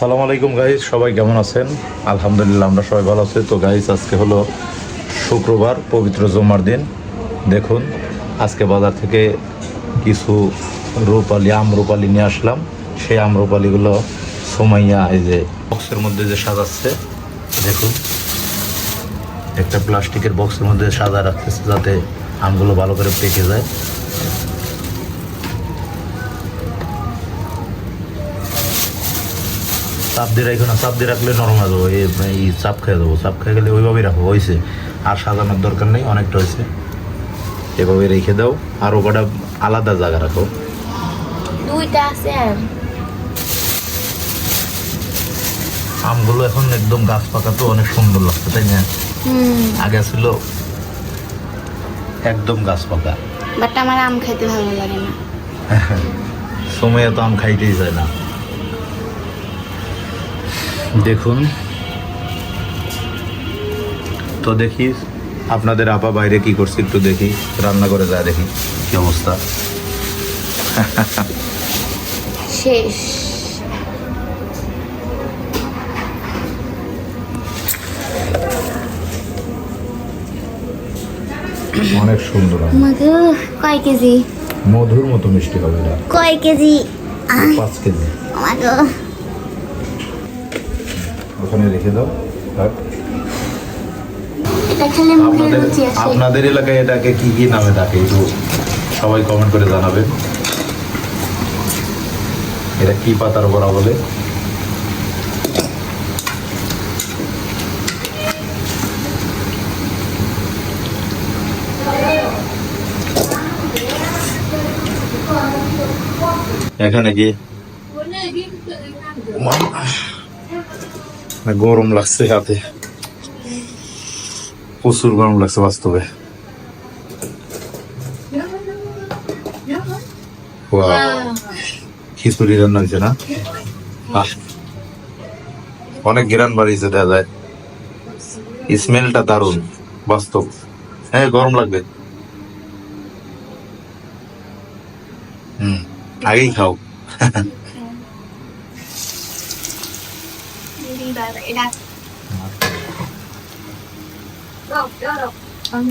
সালাম আলাইকুম গাইজ সবাই কেমন আছেন? আলহামদুলিল্লাহ আমরা সবাই ভালো আছি। তো গাইজ আজকে হলো শুক্রবার, পবিত্র জমার দিন। দেখুন, আজকে বাজার থেকে কিছু রূপালি আমরুপালি নিয়ে আসলাম। সেই আমরুপালিগুলো সোমাইয়া এই যে বক্সের মধ্যে যে সাজাচ্ছে, দেখুন। একটা প্লাস্টিকের বক্সের মধ্যে সাজা রাখতেছে যাতে আমগুলো ভালো করে পেকে যায়। চাপ দিয়ে রাখো না চাপ দিয়ে রাখলে নরম হয়ে যাব এই চাপ খেয়ে যাব চাপ খেয়ে গেলে ওইভাবেই রাখো হয়েছে। আর সাজানোর দরকার নেই অনেকটা হয়েছে। এভাবে রেখে দাও আর ওটা আলাদা জায়গা রাখো। দুইটা আছে। আমগুলো এখন একদম গাছ পাকা তো অনেক সুন্দর লাগছে তাই না? আগে ছিল একদম গাছ পাকা। বাট আমার আম খেতে ভালো লাগে না। সময়ে তো আম খাইতেই চায় না। দেখুন। তো দেখি আপনাদের আপা বাইরে কি করছে একটু দেখি রান্না করে যায় দেখি কি অবস্থা? শেষ। অনেক সুন্দর। মাগো কয় কেজি? মধুর মতো মিষ্টি হবে এটা। কয় কেজি? পাঁচ কেজি। ওখানে রেখে দাও থাক। আপনাদের আপনাদের এলাকায় এটাকে কি কি নামে ডাকে একটু সবাই কমেন্ট করে জানাবেন। এটা কি পাতার বড়া বলে? এখানে কি? গরম লাগছে হাতে। প্রচুর গরম লাগছে বাস্তবে। খিচুড়ি রান্না হয়েছে না? অনেক গেরান বাড়িয়েছে, দেখা যায়। স্মেলটা দারুণ, বাস্তব। হ্যাঁ গরম লাগবে। Tại hồn Đi đi bà vậy nè Đâu, đâu, đâu Ừ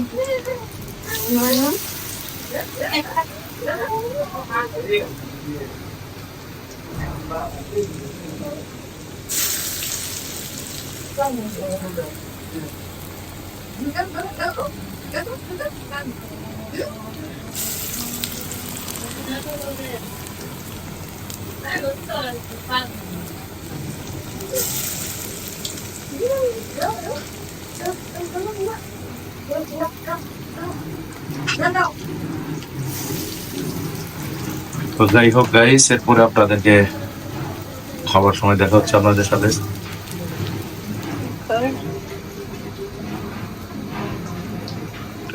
Ừ Thank you. তো যাই হোক গাইস এরপরে আপনাদেরকে খাবার সময় দেখা হচ্ছে আপনাদের সাথে।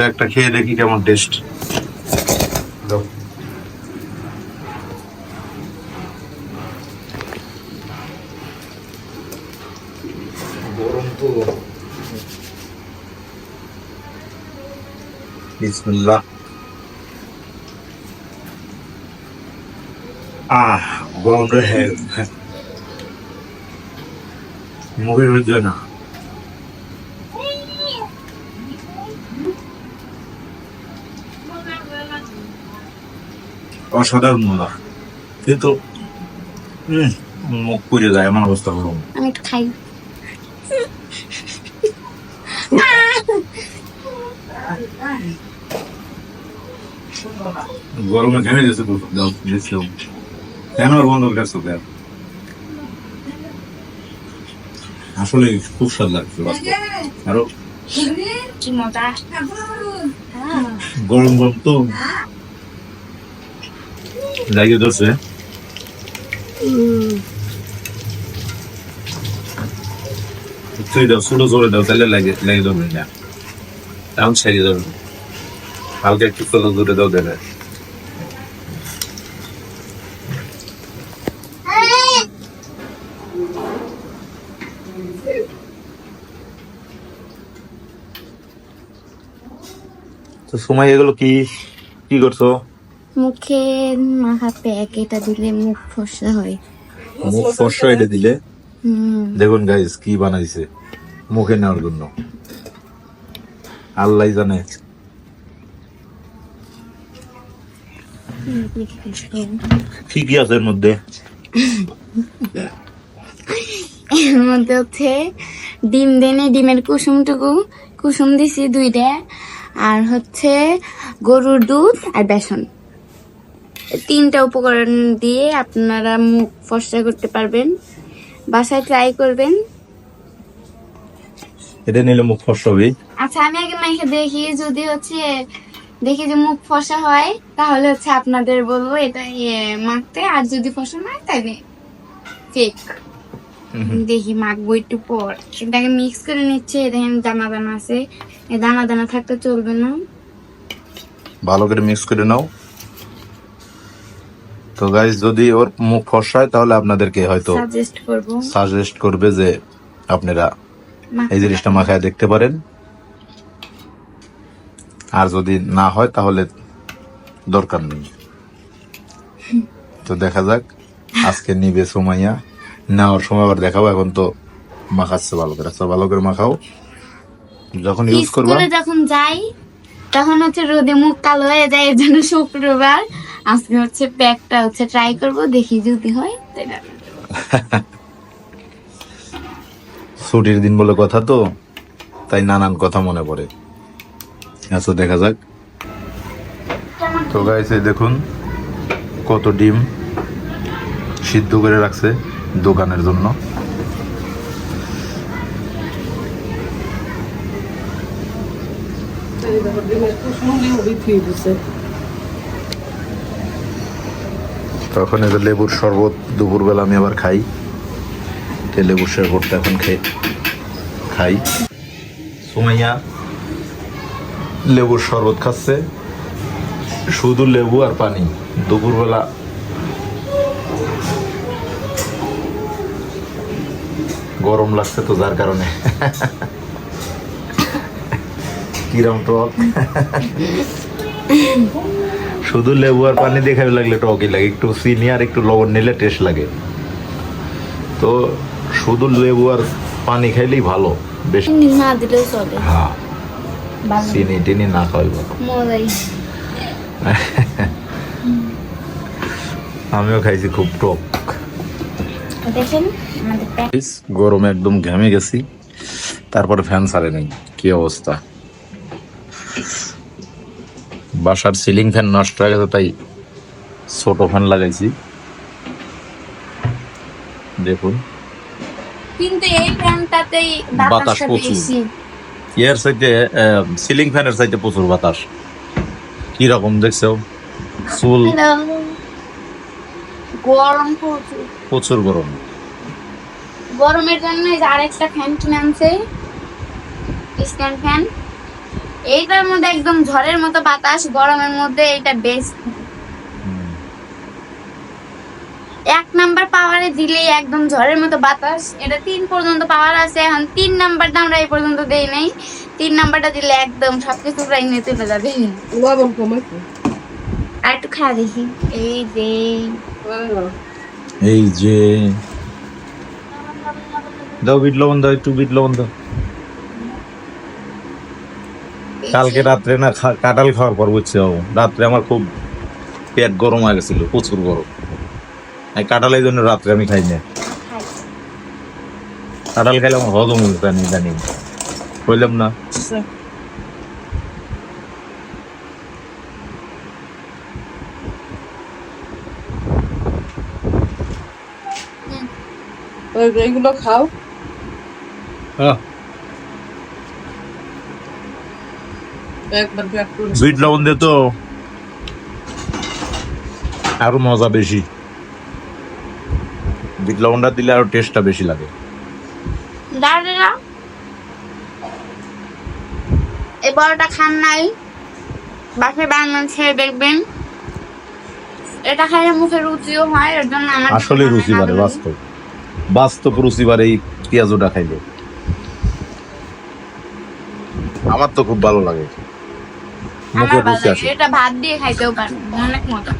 একটা খেয়ে দেখি কেমন টেস্ট বিসমিল্লাহ। আহ, গরম রে মুখে হচ্ছে না অসাধারণ মজা। কিন্তু মুখ পুড়ে যায় এমন অবস্থা গরম। আমি খাই। গরমে ঘেমে গেছে তো দাও। দিচ্ছিলাম কেন আর বন্ধ কেন আসলে খুব স্বাদ লাগছে আরও গরম গরম তো। লাগিয়ে ধরছে। তুই দাও ছোটো জোরে দাও তাহলে লাগে ধরবে না। এখন ছেড়ে ধরবে। হালকা একটু জোরে দাও দেবে। তো সময় এগুলো কি কি করছ? মুখে মাখা প্যাক এটা দিলে মুখ ফসা হয়। মুখ ফর্সা এটা দিলে? দেখুন গাইস কি বানাইছে। মুখে নেওয়ার জন্য। আল্লাহ জানে। কি আছে এর মধ্যে? এর মধ্যে হচ্ছে ডিম দেনে ডিমের কুসুমটুকু। কুসুম দিছি দুইটা। আর হচ্ছে গরুর দুধ আর বেসন। তিনটা উপকরণ দিয়ে আপনারা মুখ ফসা করতে পারবেন। বাসায় ট্রাই করবেন। এটা নিলে মুখ ফর্সা হবে। আচ্ছা আমি আগে মাইকে দেখি যদি হচ্ছে দেখি যে মুখ ফসা হয় তাহলে হচ্ছে আপনাদের বলব এটা ইয়ে মাখতে। আর যদি ফসা না হয় তাহলে ফেক দেখি মাখবো একটু পর। এটাকে মিক্স করে নিচ্ছে দেখেন দানা দানা আছে। এই দানা দানা থাকতে চলবে না। ভালো করে মিক্স করে নাও। তো গাইস যদি ওর মুখ ফর্সা হয় তাহলে আপনাদেরকে হয়তো সাজেস্ট করব। সাজেস্ট করবে যে আপনারা এই জিনিসটা মাখায় দেখতে পারেন। আর যদি না হয় তাহলে দরকার নেই। তো দেখা যাক। আজকে নিবে সোমাইয়া। নেওয়ার সময় আবার দেখাবো এখন তো মাখাচ্ছে ভালো করে। আচ্ছা ভালো করে মাখাও। যখন ইউজ করবা? স্কুলে যখন যাই তখন হচ্ছে রোদে মুখ কালো হয়ে যায় এর জন্য শুক্রবার। আজকে হচ্ছে প্যাকটা হচ্ছে ট্রাই করব দেখি যদি হয় তাহলে ছুটির দিন বলে কথা তো তাই নানান কথা মনে পড়ে। আচ্ছা দেখা যাক। তো গাইছে দেখুন কত ডিম সিদ্ধ করে রাখছে দোকানের জন্য। তখন যে লেবুর শরবত দুপুরবেলা আমি আবার খাই। তো লেবুর শরবতটা এখন খেয়ে খাই। সুমাইয়া লেবুর শরবত খাচ্ছে। শুধু লেবু আর পানি। দুপুরবেলা গরম লাগছে তো যার কারণে। কিরম টক? শুধু লেবু আর পানি দিয়ে খাবে লাগলে টকই লাগে। একটু চিনি আর একটু লবণ নিলে টেস্ট লাগে। তো শুধু লেবু আর পানি খাইলেই ভালো বেশ। না দিলেও চলে। হ্যাঁ। চিনি টিনি না খাওয়াই ভালো। আমিও খাইছি খুব টক। গরমে একদম ঘেমে গেছি। তারপরে ফ্যান ছাড়ে নেই। কি অবস্থা? বাসার সিলিং ফ্যান নষ্ট হয়ে গেছে তাই ছোট ফ্যান লাগাইছি। দেখুন। কিন্তু এই ফ্যানটাতেই বাতাস প্রচুর। এর সাইডে সিলিং ফ্যানের সাইডে প্রচুর বাতাস। কি রকম দেখছ? চুল গরম প্রচুর। প্রচুর গরম। গরমের জন্য আরেকটা ফ্যান কিনে আনছে স্ট্যান্ড ফ্যান। এইটার মধ্যে একদম ঝড়ের মতো বাতাস গরমের মধ্যে এটা বেস্ট এক নাম্বার পাওয়ারে দিলেই একদম ঝড়ের মতো বাতাস। এটা তিন পর্যন্ত পাওয়ার আছে এখন তিন নাম্বারটা আমরা এই পর্যন্ত দেই নাই। তিন নাম্বারটা দিলে একদম সবকিছু প্রায় নিয়ে চলে যাবে। আর একটু খাওয়া দেখি। এই যে। এই যে। দাও বিট লবণ দাও একটু বিট লবণ দাও। কালকে রাত্রে না কাঁঠাল খাওয়ার পর বুঝছে ও রাত্রে আমার খুব পেট গরম হয়ে গেছিল প্রচুর গরম। এই কাঁঠাল এই জন্য রাত্রে আমি খাই না। কাঁঠাল খাইলে আমার হজম হয়ে জানি জানি বললাম না। এইগুলো খাও। একবার বিট লবণ দিয়ে তো। আরও মজা বেশি। বিট লবণটা দিলে আরও টেস্টটা বেশি লাগে। এই বড়টা খান নাই। বাসে বাংলাদেশ খেয়ে দেখবেন। এটা খাইলে মুখে রুচিও হয় এর জন্য আমার আসলে রুচি বাড়ে বাস্তব। বাস্তব রুচি বাড়ে এই পেঁয়াজটা খাইলে। আমার তো খুব ভালো লাগে। মুখে ভালো আসে। এটা ভাত দিয়ে খাইতেও পারব অনেক মজা।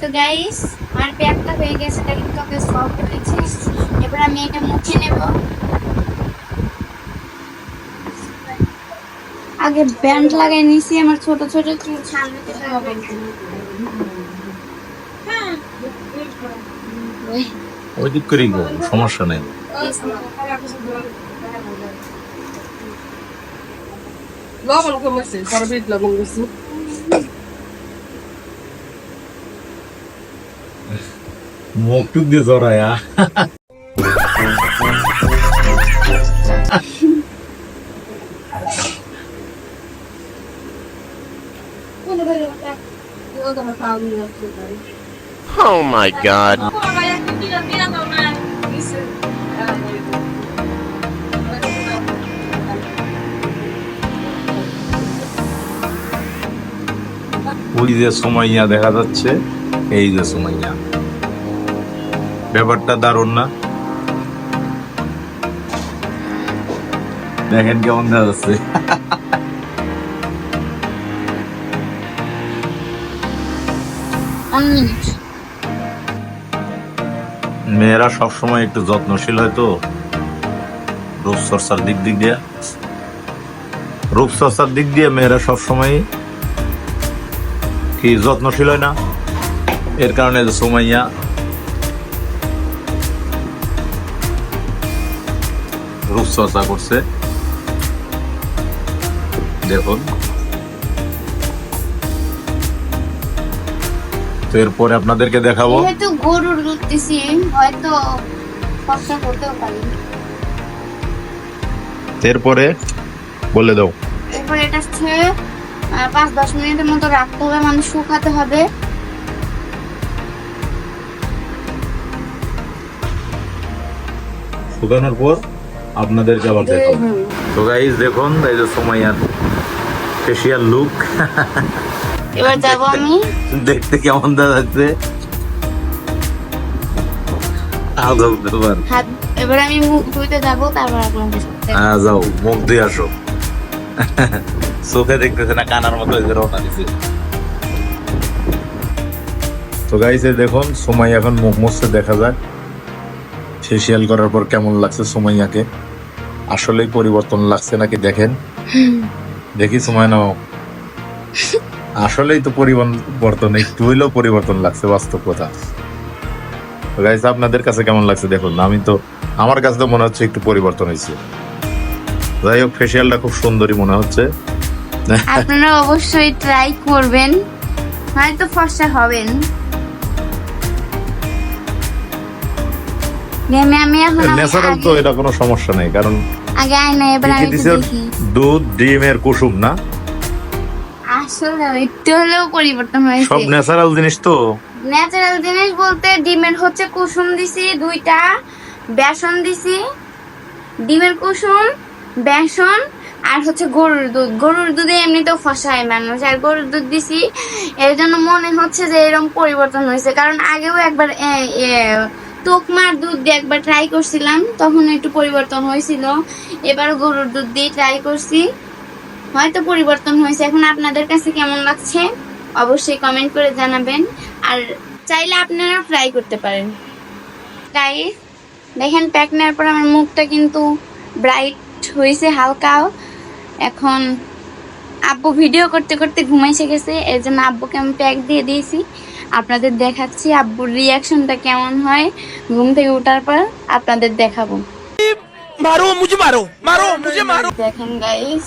তো গাইস আমার প্যাকটা হয়ে গেছে এটা কিন্তু ওকে সলভ করেছি এবার আমি এটা মুখে নেব। আগে ব্যান্ড লাগাই নিছি আমার ছোট ছোট চুল সামনে হবে। ওই দিক করেই গো, সমস্যা নেই। লবণ কমেছে পরে বিট লবণ মুখ টুক দিয়ে জড়ায়া। Oh my god. ওই যে সুমাইয়া দেখা যাচ্ছে এই যে সুমাইয়া ব্যাপারটা দারুণ না? দেখেন কেমন দেখা যাচ্ছে। মেয়েরা সবসময় একটু যত্নশীল হয় তো। রূপচর্চার দিক দিক দিয়ে। রূপচর্চার দিক দিয়ে মেয়েরা সবসময় কি যত্নশীল হয় না? এর কারণে যে সুমাইয়া রূপচর্চা করছে। দেখুন। তো এরপরে আপনাদেরকে দেখাবো। যেহেতু গরুর দুধ দিছি হয়তো কষ্ট করতেও পারি। এরপরে বলে দাও। এরপর এটা হচ্ছে পাঁচ দশ মিনিটের মতো রাখতে হবে মানে শুকাতে হবে। শুকানোর পর আপনাদেরকে আবার দেখাবো। তো গাইজ দেখুন এই যে সময়ার ফেসিয়াল লুক এবার যাব আমি। দেখতে কেমন দেখাচ্ছে আদৌ এবার আমি মুখ ধুইতে যাব তারপর আপনাদের হ্যাঁ যাও মুখ আসো। চোখে দেখতেছে না কানার মতো এই যে রওনা দিছে। তো গাইছে দেখুন সময় এখন মুখ মুছতে দেখা যাক। ফেসিয়াল করার পর কেমন লাগছে সুমাইয়াকে? আসলেই পরিবর্তন লাগছে নাকি দেখেন? দেখি সময় নাও। আসলেই তো পরিবর্তন একটু হইলেও পরিবর্তন লাগছে বাস্তব কথা। গাইস আপনাদের কাছে কেমন লাগছে দেখুন আমি তো আমার কাছে তো মনে হচ্ছে একটু পরিবর্তন হয়েছে। যাই হোক ফেসিয়ালটা খুব সুন্দরই মনে হচ্ছে। আপনারা অবশ্যই ট্রাই করবেন হয়তো ফর্সা হবেন। ন্যাচারাল তো এটা কোনো সমস্যা নেই কারণ আগে আয়না এবার আমি কি একটু দিছে দেখি। দুধ ডিমের কুসুম না? আসলে একটু হলেও পরিবর্তন হয়েছে। সব ন্যাচারাল জিনিস তো। ন্যাচারাল জিনিস বলতে ডিমের হচ্ছে কুসুম দিছি দুইটা। বেসন দিছি ডিমের কুসুম বেসন আর হচ্ছে গরুর দুধ। গরুর দুধে এমনিতেও ফসায় মানুষ আর গরুর দুধ দিছি এর জন্য মনে হচ্ছে যে এরকম পরিবর্তন হয়েছে। কারণ আগেও একবার তোকমার দুধ দিয়ে একবার ট্রাই করছিলাম তখন একটু পরিবর্তন হয়েছিল। এবার গরুর দুধ দিয়ে ট্রাই করছি। হয়তো পরিবর্তন হয়েছে। এখন আপনাদের কাছে কেমন লাগছে? অবশ্যই কমেন্ট করে জানাবেন। আর চাইলে আপনারা ফ্রাই করতে পারেন। গাইস দেখেন প্যাক নেওয়ার পর আমার মুখটা কিন্তু ব্রাইট হয়েছে হালকাও। এখন আব্বু ভিডিও করতে করতে ঘুমাইছে গেছে। এর জন্য আব্বুকে আমি প্যাক দিয়ে দিয়েছি। আপনাদের দেখাচ্ছি আব্বুর রিয়াকশনটা কেমন হয়। ঘুম থেকে ওঠার পর আপনাদের দেখাবো। মারো মারো মারো মারো। দেখেন গাইস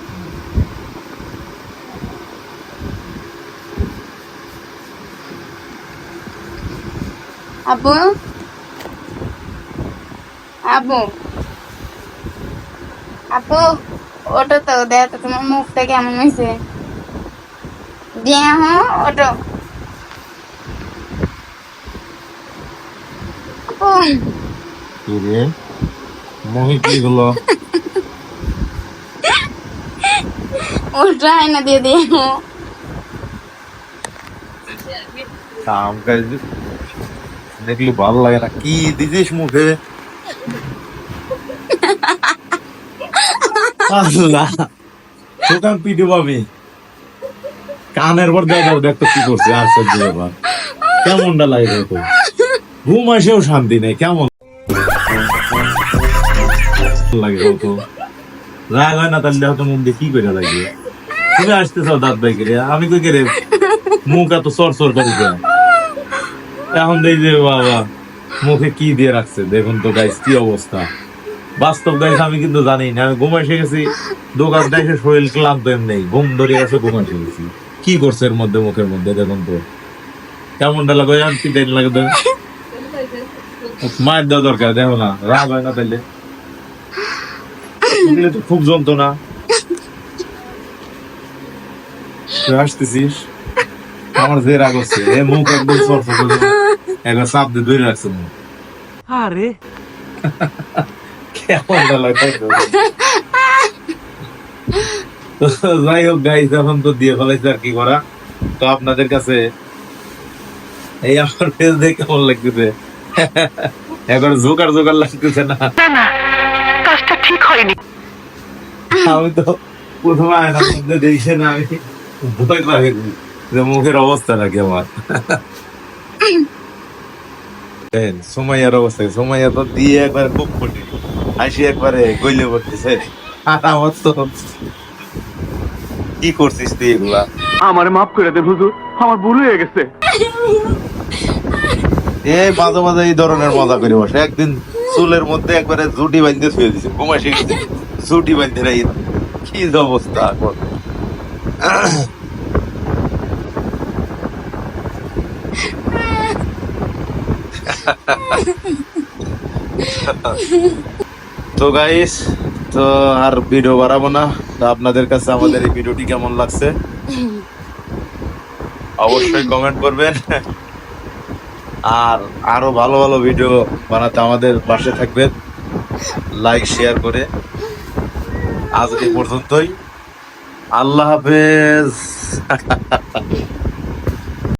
আপু আপু আপু ওটো তো দেখ তো তোমার মুখটা কেমন হয়েছে। দিয়ে হো ওটো। আপু কি রে মোহি কি হলো? উল্টো আয়না দিয়ে দিয়ে। কাম কাজ দেখলি ভালো লাগে না। কি দিছিস মুখে? দোকান পিটে পাবি কানের পর দেখো দেখতো কি করছে ব্যাপার। কেমনটা লাগে দেখো। ঘুম আসেও শান্তি নেই, কেমন লাগে কত রাগ হয় না তাহলে দেখো তো মুখ দিয়ে কি করে লাগে তুমি আসতেছ দাঁত ভাই করে আমি কই করে মুখ এত সর সর করে এখন দেই যে বাবা, মুখে কি দিয়ে রাখছে? দেখুন তো গাইস কি অবস্থা। বাস্তব গাইস আমি কিন্তু জানি না। আমি ঘুম এসে গেছি, দোকান দেখে শরীর ক্লান্ত এমনি। ঘুম ধরে গেছে, ঘুম এসে গেছি। কি করছে এর মধ্যে, মুখের মধ্যে, দেখুন তো। কেমনটা লাগে আর কি দেন লাগে তো? মায়ের দেওয়া দরকার, দেখো না, রাগ হয় না তাইলে। তো খুব যন্ত্রণা। আসতেছিস? আমার যে রাগ হচ্ছে এ মুখ একদম সরফ একবার চাপ দিয়ে ধরে রাখছে মুখ। আরে। কেমন লাগে যাই হোক এখন তো দিয়ে ফেলাইছে আর কি করা। তো আপনাদের কাছে এই আমার ফেস দেখে কেমন লাগতেছে? একবার জোকার জোকার লাগতেছে না। কাজটা ঠিক হয়নি। আমি তো প্রথমে আয়নার মধ্যে দেখছে না আমি ভয় পাই। গেছি যে মুখের অবস্থা নাকি আমার? সুমাইয়ার অবস্থা? সুমাইয়া তো দিয়ে একবার খুব ফুটি হাসি একবারে গইলে পড়তেছে আর আমার তো কি করছিস তুই এগুলা? আমার মাফ করে দেন হুজুর আমার ভুল হয়ে গেছে। এ মাঝে মাঝে এই ধরনের মজা করে বসে। একদিন চুলের মধ্যে একবারে জুটি বাঁধতে শুয়ে দিছে ঘুমা জুটি বাঁধতে রাই কি অবস্থা এখন। তো গাইস তো আর ভিডিও বাড়াবো না। তো আপনাদের কাছে আমাদের এই ভিডিওটি কেমন লাগছে? অবশ্যই কমেন্ট করবেন। আর আরও ভালো ভালো ভিডিও বানাতে আমাদের পাশে থাকবেন। লাইক শেয়ার করে। আজ এই পর্যন্তই। আল্লাহ হাফেজ।